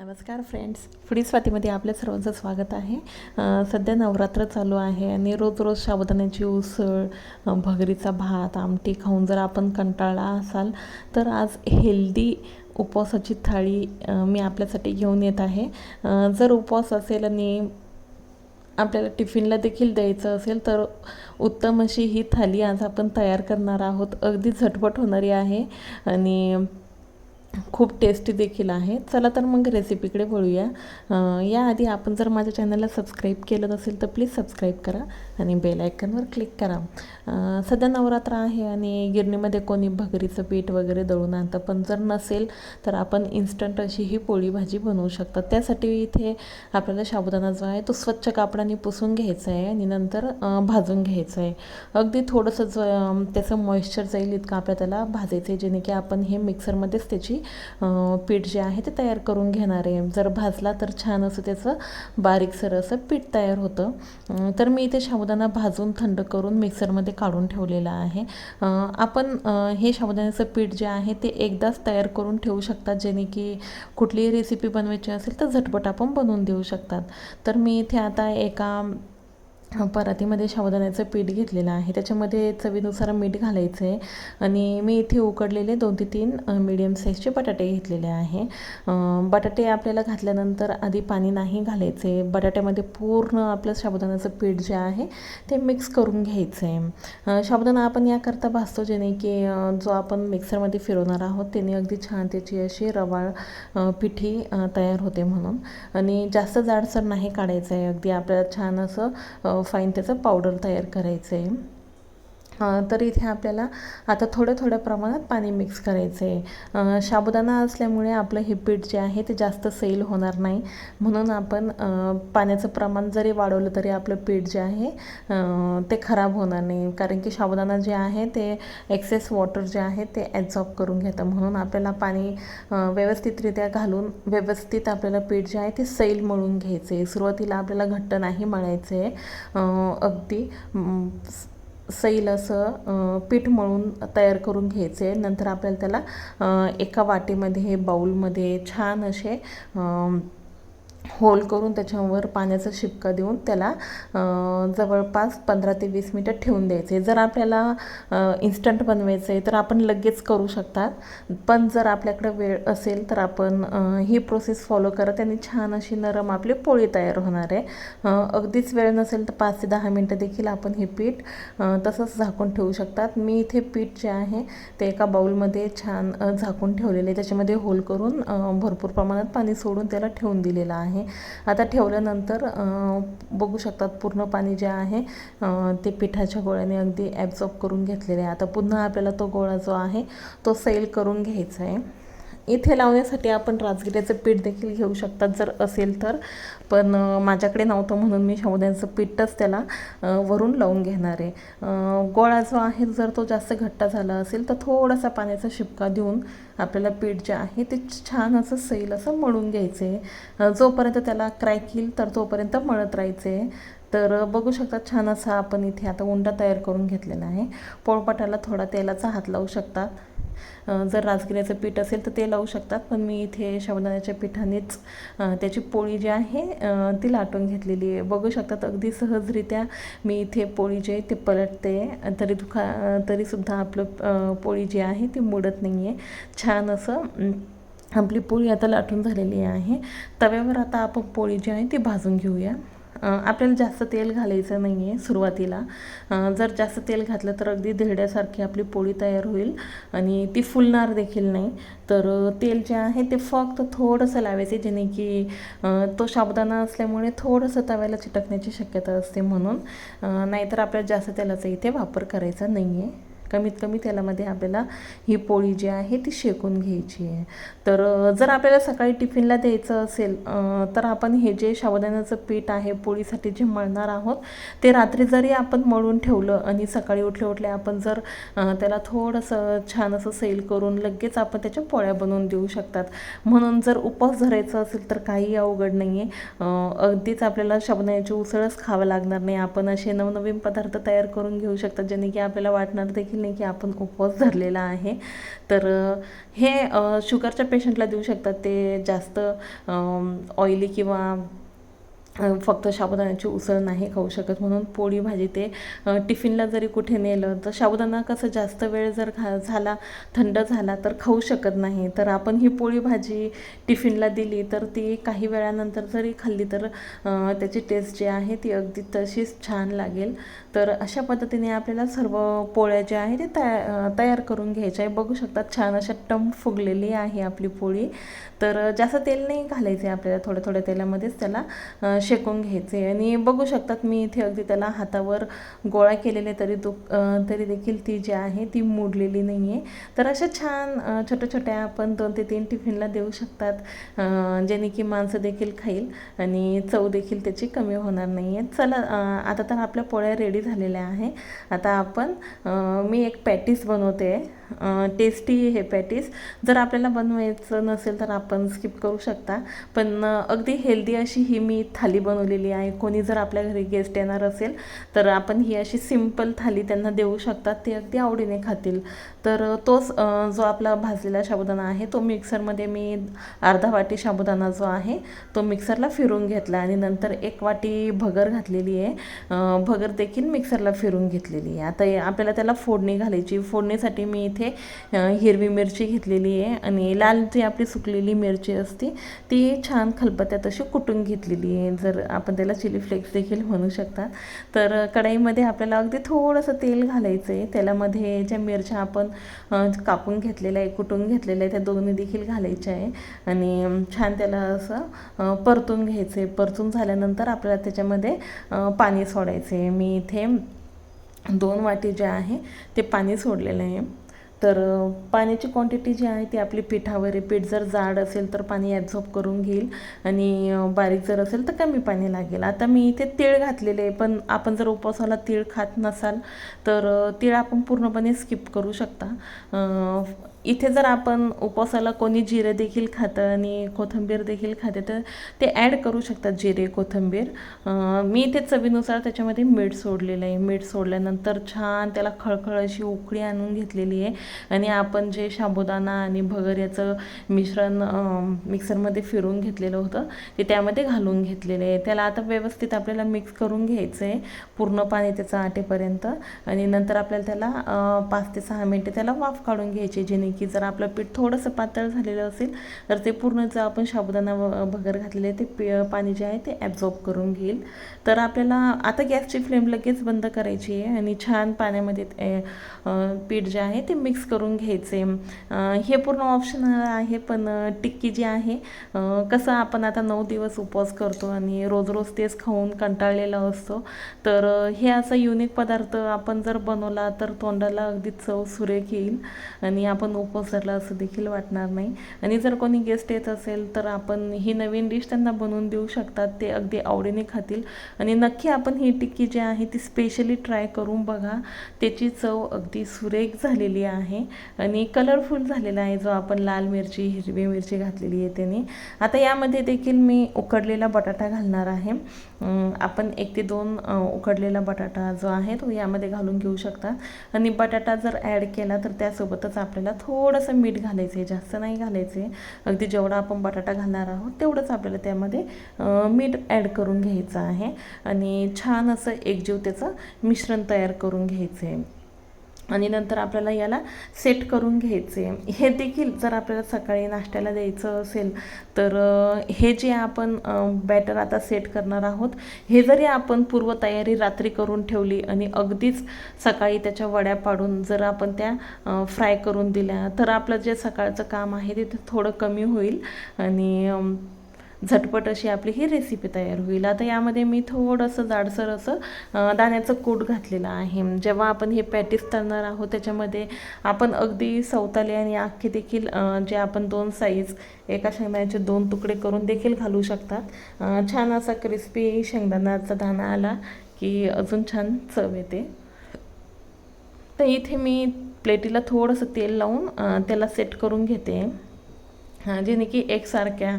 नमस्कार friends foodie स्वातीमध्ये आपल्या सर्वांचं स्वागत आहे. सध्या नवरात्र चालू आहे आणि रोज रोज साबुदाण्याची उसळ भगरीचा भात आमटी खाऊन जर आपण कंटाळला असाल तर आज हेल्दी उपवासाची थाळी मी आपल्यासाठी घेऊन येत आहे. जर उपवास असेल आणि आपल्याला टिफिनला देखील द्यायचं असेल तर उत्तम अशी ही थाली आज आपण तयार करणार आहोत. अगदी झटपट होणारी आहे आणि खूप टेस्टी देखील आहे. चला तर मग रेसिपीकडे वळूया. याआधी आपण जर माझ्या चॅनलला सबस्क्राईब केलं नसेल तर प्लीज सबस्क्राईब करा आणि बेल आयकनवर क्लिक करा. सध्या नवरात्र आहे आणि गिरणीमध्ये कोणी भगरीचं पीठ वगैरे दळून आणतं. पण जर नसेल तर आपण इन्स्टंट अशी ही पोळी भाजी बनवू शकतात त्यासाठी इथे आपल्याला साबुदाणा जो आहे तो स्वच्छ कापडाने पुसून घ्यायचा आहे आणि नंतर भाजून घ्यायचं आहे. अगदी थोडंसं जो त्याचं मॉइश्चर जाईल इतकं आपल्याला त्याला भाजायचं आहे. जेणे की आपण हे मिक्सरमध्येच त्याची पीठ जे आहे ते तयार करून घेणार आहे. जर भाजला तर छान असं त्याचं बारीकसर असं पीठ तयार होतं. तर मी इथे शाबुदाना भाजून थंड करून मिक्सरमध्ये काढून ठेवलेलं आहे. आपण हे शाबुदाण्याचं पीठ जे आहे ते एकदाच तयार करून ठेवू शकतात जेणे की कुठलीही रेसिपी बनवायची असेल तर झटपट आपण बनवून देऊ शकतात. तर मी इथे आता एका परातीमध्ये साबुदाण्याचं पीठ घेतलेलं आहे. त्याच्यामध्ये चवीनुसार मीठ घालायचं आहे. आणि मी इथे उकडलेले दोन ते तीन मिडियम साईजचे बटाटे घेतलेले आहे. बटाटे आपल्याला घातल्यानंतर आधी पाणी नाही घालायचे बटाट्यामध्ये पूर्ण आपलं साबुदाण्याचं पीठ जे आहे ते मिक्स करून घ्यायचं आहे अं, साबुदाणा आपण याकरता भासतो जेणे की जो आपण मिक्सरमध्ये फिरवणार आहोत त्याने अगदी छान त्याची अशी रवाळ पिठी तयार होते म्हणून. आणि जास्त जाडसर नाही काढायचं आहे अगदी आपल्याला छान असं फाईन त्याचं पावडर तयार करायचं आहे तर इथे आपल्याला आता थोडं थोड्या प्रमाणात पाणी मिक्स करायचं आहे साबुदाणा असल्यामुळे आपलं हे पीठ जे आहे ते जास्त सैल होणार नाही. म्हणून आपण पाण्याचं प्रमाण जरी वाढवलं तरी आपलं पीठ जे आहे ते खराब होणार नाही. कारण की साबुदाणा जे आहे ते एक्सेस वॉटर जे आहे ते ॲब्झॉर्ब करून घेतं. म्हणून आपल्याला पाणी व्यवस्थितरित्या घालून व्यवस्थित आपल्याला पीठ जे आहे ते सैल मळून घ्यायचं आहे सुरुवातीला आपल्याला घट्ट नाही मळायचं आहे अगदी सैल असं पीठ मळून तयार करून घ्यायचे. आहे नंतर आपल्याला त्याला एका वाटीमध्ये बाऊलमध्ये छान असे होल करून त्याच्यावर पाण्याचा शिपका देऊन त्याला जवळपास पंधरा ते वीस मिनटं ठेवून द्यायचे. जर आपल्याला इन्स्टंट बनवायचं आहे तर आपण लगेच करू शकतात. पण जर आपल्याकडे वेळ असेल तर आपण ही प्रोसेस फॉलो करत त्याने छान अशी नरम आपली पोळी तयार होणार आहे. अगदीच वेळ नसेल तर पाच ते दहा मिनटं देखील आपण हे पीठ तसंच झाकून ठेवू शकतात. मी इथे पीठ जे आहे ते एका बाऊलमध्ये छान झाकून ठेवलेले त्याच्यामध्ये होल करून भरपूर प्रमाणात पाणी सोडून त्याला ठेवून दिलेलं आहे. आता ठेवल्यानंतर बघू शकतात पूर्ण पाणी जे आहे ते पिठाच्या गोळ्याने अगदी ॲब्झॉर्ब करून घेतलेले आहे. आता पुन्हा आपल्याला तो गोळा जो आहे तो सैल करून घ्यायचा आहे. इथे लावण्यासाठी आपण राजगिऱ्याचं पीठ देखील घेऊ शकतात जर असेल तर. पण माझ्याकडे नव्हतं म्हणून मी साबुदाण्याचं पीठच त्याला वरून लावून घेणार आहे. गोळा जो आहे जर तो जास्त घट्ट झाला असेल तर थोडासा पाण्याचा शिपका देऊन आपल्याला पीठ जे आहे ते छान असं सैल असं मळून घ्यायचं आहे. जोपर्यंत त्याला क्रॅक येईल तर तोपर्यंत मळत राहायचं आहे. तर बघू शकता छान असा आपण इथे आता उंडा तयार करून घेतलेला आहे. पोळपाटाला थोडा तेलाचा हात लावू शकतात जर राजगिऱ्याचं पीठ असेल तर ते लावू शकतात पण मी इथे साबुदाण्याच्या पिठानेच त्याची पोळी जी आहे ती लाटून घेतलेली आहे. बघू शकतात अगदी सहजरित्या मी इथे पोळी जी आहे ते पलटते. तरी दुखा तरीसुद्धा आपलं पोळी जी आहे ती मोडत नाही आहे. छान असं आपली पोळी आता लाटून झालेली आहे. तव्यावर आता आपण पोळी जी आहे ती भाजून घेऊया. आपल्याला जास्त तेल घालायचं नाही आहे सुरुवातीला जर जास्त तेल घातलं तर अगदी धिरड्यासारखी आपली पोळी तयार होईल आणि ती फुलणार देखील नाही. तर तेल जे आहे ते फक्त थोडंसं लावायचे जेणे की तो साबुदाणा असल्यामुळे थोडंसं तव्याला चिटकण्याची शक्यता असते म्हणून. नाहीतर आपल्याला जास्त तेलाचा इथे वापर करायचा नाही आहे कमीत कमी तेलामध्ये आपल्याला ही पोळी जी आहे ती शेकून घ्यायची आहे. तर जर आपल्याला सकाळी टिफिनला द्यायचं असेल तर आपण हे जे साबुदाण्याचं पीठ आहे पोळीसाठी जे मळणार आहोत ते रात्री जरी आपण मळून ठेवलं आणि सकाळी उठले उठले आपण जर त्याला थोडंसं छान असं सैल करून लगेच आपण त्याच्या पोळ्या बनवून देऊ शकतात. म्हणून जर उपवास धरायचा असेल तर काही अवघड नाही आहे अगदीच आपल्याला साबुदाण्याची उसळच खावं लागणार नाही. आपण असे नवनवीन पदार्थ तयार करून घेऊ शकतात ज्याने की आपल्याला वाटणार देखील नाही की आपण उपवास धरलेला आहे. तर हे शुगरच्या पेशंटला देऊ शकतात. ते जास्त ऑइली किंवा फक्त साबुदाण्याची उसळ नाही खाऊ शकत. म्हणून पोळी भाजी ते टिफिनला जरी कुठे नेलं तर साबुदाणा कसं जास्त वेळ जर खा झाला थंड झाला तर खाऊ शकत नाही. तर आपण ही पोळी भाजी टिफिनला दिली तर ती काही वेळानंतर जरी खाल्ली तर त्याची टेस्ट जी आहे ती अगदी तशीच छान लागेल. तर अशा पद्धतीने आपल्याला सर्व पोळ्या ज्या आहेत ते तया तयार करून घ्यायच्या आहे बघू शकतात छान अशा टम फुगलेली आहे आपली पोळी. तर जास्त तेल नाही घालायचे आपल्याला. थोड्या थोड्या तेलामध्येच त्याला शेकून घ्यायचे आणि बघू शकतात मी इथे अगदी त्याला हातावर गोळा केलेले तरी दु तरी देखील ती जी आहे ती मोडलेली नाही आहे तर अशा छान छोट्या छोट्या आपण दोन ते तीन टिफिनला देऊ शकतात ज्याने की माणसं देखील खाईल आणि चव देखील त्याची कमी होणार नाही आहे चला आता तर आपल्या पोळ्या रेडी झालेल्या आहे. आता आपण मी एक पॅटीस बनवते. टेस्टी हे पॅटीस जर आपल्याला बनवायचं नसेल तर आपण स्किप करू शकता. पण अगदी हेल्दी अशी ही मी थाली बनवलेली आहे. कोणी जर आपल्या घरी गेस्ट येणार असेल तर आपण ही अशी सिंपल थाली त्यांना देऊ शकतात ते अगदी आवडीने खातील. तर तोच जो आपला भाजलेला साबुदाणा आहे तो मिक्सरमध्ये मी अर्धा वाटी साबुदाणा जो आहे तो मिक्सरला फिरून घेतला आणि नंतर एक वाटी भगर घातलेली आहे. भगर देखील मिक्सरला फिरून घेतलेली आहे. आता आपल्याला त्याला फोडणी घालायची. फोडणीसाठी मी इथे इथे हिरवी मिरची घेतलेली आहे आणि लाल जी आपली सुकलेली मिरची असते ती छान खलबत्त्यात अशी कुटून घेतलेली आहे. जर आपण त्याला चिली फ्लेक्स देखील म्हणू शकता. तर कढईमध्ये आपल्याला अगदी थोडंसं तेल घालायचं आहे. तेलामध्ये ज्या मिरच्या आपण कापून घेतलेल्या आहे कुटून घेतलेल्या आहे त्या दोन्ही देखील घालायच्या आहे. आणि छान त्याला असं परतून घ्यायचं आहे. परतून झाल्यानंतर आपल्याला त्याच्यामध्ये पाणी सोडायचं आहे. मी इथे दोन वाटी जे आहे ते पाणी सोडलेलं आहे. तर पाण्याची क्वांटिटी जी आहे ती आपली पिठावर आहे. पीठ जर जाड असेल तर पाणी ॲब्झॉर्ब करून घेईल आणि बारीक जर असेल तर कमी पाणी लागेल. आता मी इथे तीळ घातलेले आहे पण आपण जर उपवासाला तीळ खात नसाल तर तीळ आपण पूर्णपणे स्किप करू शकता. इथे जर आपण उपवासाला कोणी जिरे देखील खातं आणि कोथिंबीर देखील खाते तर ते ॲड करू शकतात जिरे कोथिंबीर. मी इथे चवीनुसार त्याच्यामध्ये मीठ सोडलेलं आहे. मीठ सोडल्यानंतर छान त्याला खळखळ अशी उकळी आणून घेतलेली आहे. आणि आपण जे साबुदाणा आणि भगर याचं मिश्रण मिक्सरमध्ये फिरून घेतलेलं होतं ते त्यामध्ये घालून घेतलेले आहे. त्याला आता व्यवस्थित आपल्याला मिक्स करून घ्यायचं आहे. पूर्ण पाणी त्याचं आटेपर्यंत. आणि नंतर आपल्याला त्याला पाच ते सहा मिनटे त्याला वाफ काढून घ्यायची जेणे की जर आपलं पीठ थोडंसं पातळ झालेलं असेल तर ते पूर्ण जर आपण साबुदाणा भगर घातलेले आहे ते पी पाणी जे आहे ते ॲब्झॉर्ब करून घेईल. तर आपल्याला आता गॅसची फ्लेम लगेच बंद करायची आहे आणि छान पाण्यामध्ये पीठ जे आहे ते मिक्स करून घ्यायचे. हे पूर्ण ऑप्शनल आहे पण टिक्की जी आहे कसं आपण आता नऊ दिवस उपवास करतो आणि रोज रोज तेच खाऊन कंटाळलेला असतो तर हे असं युनिक पदार्थ आपण जर बनवला तर तोंडाला अगदी चव सुरेख येईल आणि आपण उपवास असं देखील वाटणार नाही. आणि जर कोणी गेस्ट येत असेल तर आपण ही नवीन डिश त्यांना बनवून देऊ शकतात. ते अगदी आवडीने खातील. आणि नक्की आपण ही टिक्की जी आहे ती स्पेशली ट्राय करून बघा. त्याची चव अगदी सुरेख झालेली आहे. आणि कलरफुल झालेला आहे जो आपण लाल मिरची हिरवी मिरची घातलेली आहे त्याने. आता यामध्ये देखील मी उकडलेला बटाटा घालणार आहे. आपण एक ते दोन उकडलेला बटाटा जो आहे तो यामध्ये घालून घेऊ शकता. आणि बटाटा जर ॲड केला तर त्यासोबतच आपल्याला थोडंसं मीठ घालायचं आहे जास्त नाही घालायचं अगदी जेवढा आपण बटाटा घालणार आहोत तेवढंच आपल्याला त्यामध्ये मीठ ॲड करून घ्यायचं आहे. आणि छान असं एकजीव त्याचं मिश्रण तयार करून घ्यायचं आहे आणि नंतर आपल्याला याला सेट करून घ्यायचे. हे देखील जर आपल्याला सकाळी नाश्त्याला द्यायचं असेल तर हे जे आपण बॅटर आता सेट करणार आहोत हे जरी आपण पूर्वतयारी रात्री करून ठेवली आणि अगदीच सकाळी त्याच्या वड्या पाडून जर आपण त्या फ्राय करून दिल्या तर आपलं जे सकाळचं काम आहे ते थोडं कमी होईल. आणि झटपट अशी आपली ही रेसिपी तयार होईल. आता यामध्ये मी थोडंसं जाडसर असं दाण्याचं कूट घातलेलं आहे. जेव्हा आपण हे पॅटीस तळणार आहोत त्याच्यामध्ये आपण अगदी सवताले आणि अख्खे देखील जे आपण दोन साईज एका शेंगदाण्याचे दोन तुकडे करून देखील घालू शकतात. छान असा क्रिस्पी शेंगदाण्याचा दाणा आला की अजून छान चव येते. तर इथे मी प्लेटीला थोडंसं तेल लावून त्याला सेट करून घेते. जेणे की एकसारख्या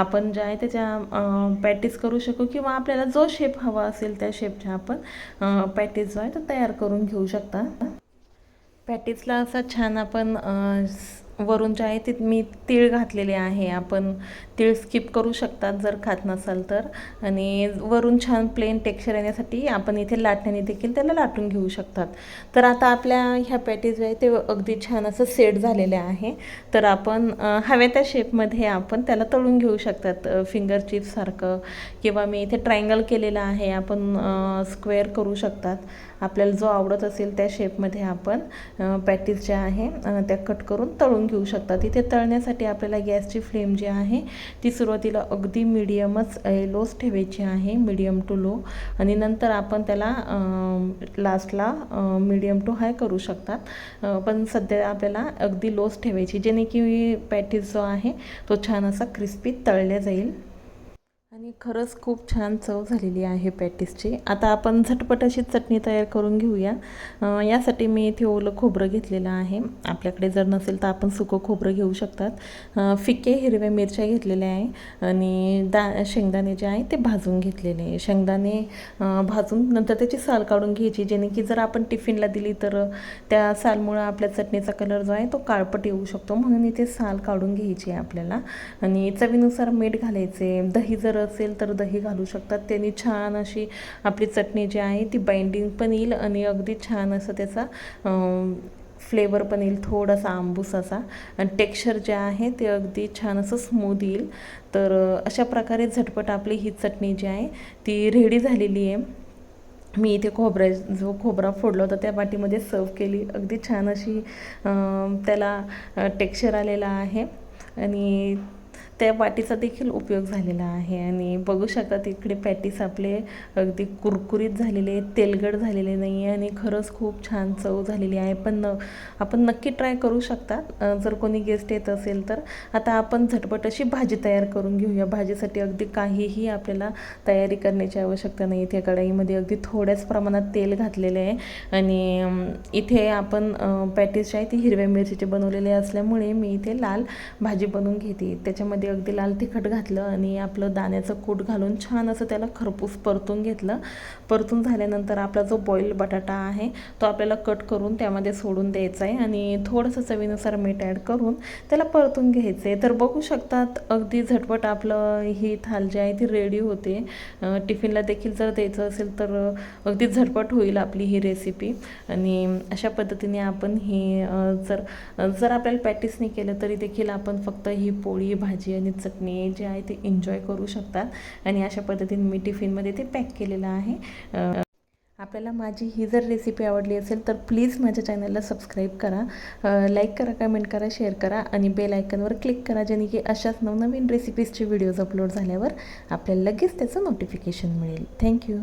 आपण ज्या आहे त्याच्या पॅटीस करू शकू किंवा आपल्याला जो शेप हवा असेल त्या शेपच्या आपण पॅटीस जो आहे तो तयार करून घेऊ शकता. पॅटीसला असा छान आपण वरून जे आहे ते मी तीळ घातलेले आहे. आपण तीळ स्किप करू शकतात जर खात नसाल तर. आणि वरून छान प्लेन टेक्स्चर येण्यासाठी आपण इथे लाटण्याने देखील त्याला लाटून घेऊ शकतात. तर आता आपल्या ह्या पॅटीज जे आहे ते अगदी छान असं सेट झालेले आहे. तर आपण हव्या त्या शेपमध्ये आपण त्याला तळून घेऊ शकतात. फिंगर चिप्ससारखं किंवा मी इथे ट्रायंगल केलेलं आहे. आपण स्क्वेअर करू शकतात. आपल्याला जो आवडत असेल त्या शेपमध्ये आपण पॅटीस ज्या आहे त्या कट करून तळून घेऊ शकतात तिथे तळण्यासाठी आपल्याला गॅसची फ्लेम जी आहे ती सुरुवातीला अगदी मिडियमच लोच ठेवायची आहे मिडियम टू लो आणि नंतर आपण त्याला लास्टला मिडियम टू हाय करू शकतात. पण सध्या आपल्याला अगदी लोच ठेवायची. जेणे की पॅटीस जो आहे तो छान असा क्रिस्पी तळल्या जाईल. आणि खरंच खूप छान चव झालेली आहे पॅटीसची. आता आपण झटपट अशी चटणी तयार करून घेऊया. यासाठी मी इथे ओलं खोबरं घेतलेलं आहे. आपल्याकडे जर नसेल तर आपण सुकं खोबरं घेऊ शकतात. फिके हिरव्या मिरच्या घेतलेल्या आहे आणि दा शेंगदाणे जे आहे ते भाजून घेतलेले आहे. शेंगदाणे भाजून नंतर त्याची साल काढून घ्यायची जेणे की जर आपण टिफिनला दिली तर त्या सालमुळं आपल्या चटणीचा कलर जो आहे तो काळपट येऊ शकतो. म्हणून इथे साल काढून घ्यायची आहे आपल्याला. आणि चवीनुसार मीठ घालायचे. दही जर असेल असेल तर दही घालू शकतात. त्यांनी छान अशी आपली चटणी जी आहे ती बाइंडिंग पण येईल आणि अगदी छान असं त्याचा फ्लेवर पण येईल थोडासा आंबूस असा. आणि टेक्स्चर जे आहे ते अगदी छान असं स्मूद येईल. तर अशा प्रकारे झटपट आपली ही चटणी जी आहे ती रेडी झालेली आहे. मी इथे खोबऱ्या जो खोबरा फोडला होता त्या वाटीमध्ये सर्व केली. अगदी छान अशी त्याला टेक्स्चर आलेला आहे. आणि त्या वाटीचा देखील उपयोग झालेला आहे. आणि बघू शकता इकडे पॅटीस आपले अगदी कुरकुरीत झालेले तेलगड झालेले नाही आहे आणि खरंच खूप छान चव झालेली आहे. पण न आपण नक्की ट्राय करू शकता. जर कोणी गेस्ट येत असेल तर. आता आपण झटपट अशी भाजी तयार करून घेऊया. भाजीसाठी अगदी काहीही आपल्याला तयारी करण्याची आवश्यकता नाही. इथे कढाईमध्ये अगदी थोड्याच प्रमाणात तेल घातलेले आहे. आणि इथे आपण पॅटीस जे आहे ती हिरव्या मिरचीचे बनवलेले असल्यामुळे मी इथे लाल भाजी बनवून घेते. त्याच्यामध्ये अगदी लाल तिखट घातलं आणि आपलं दाण्याचं कूट घालून छान असं त्याला खरपूस परतून घेतलं. परतून झाल्यानंतर आपला जो बॉईल बटाटा आहे तो आपल्याला कट करून त्यामध्ये सोडून द्यायचा आहे आणि थोडंसं चवीनुसार मीठ ॲड करून त्याला परतून घ्यायचं आहे. तर बघू शकतात अगदी झटपट आपलं ही थाल जी आहे ती रेडी होते. टिफिनला देखील जर द्यायचं असेल तर अगदी झटपट होईल आपली ही रेसिपी आणि अशा पद्धतीने आपण ही जर जर आपल्याला प्रॅक्टिस नाही केलं तरी देखील आपण फक्त ही पोळी भाजी आणि चटणी जे आहे ते एन्जॉय करू शकतात. आणि अशा पद्धतीने मी टिफिनमध्ये ते पॅक केलेलं आहे. आपल्याला माझी ही जर रेसिपी आवडली असेल तर प्लीज माझ्या चॅनलला सबस्क्राईब करा. लाईक करा कमेंट करा शेअर करा आणि बेल आयकनवर क्लिक करा जेणे की अशाच नवनवीन रेसिपीजचे व्हिडिओज अपलोड झाल्यावर आपल्याला लगेच त्याचं नोटिफिकेशन मिळेल. थँक्यू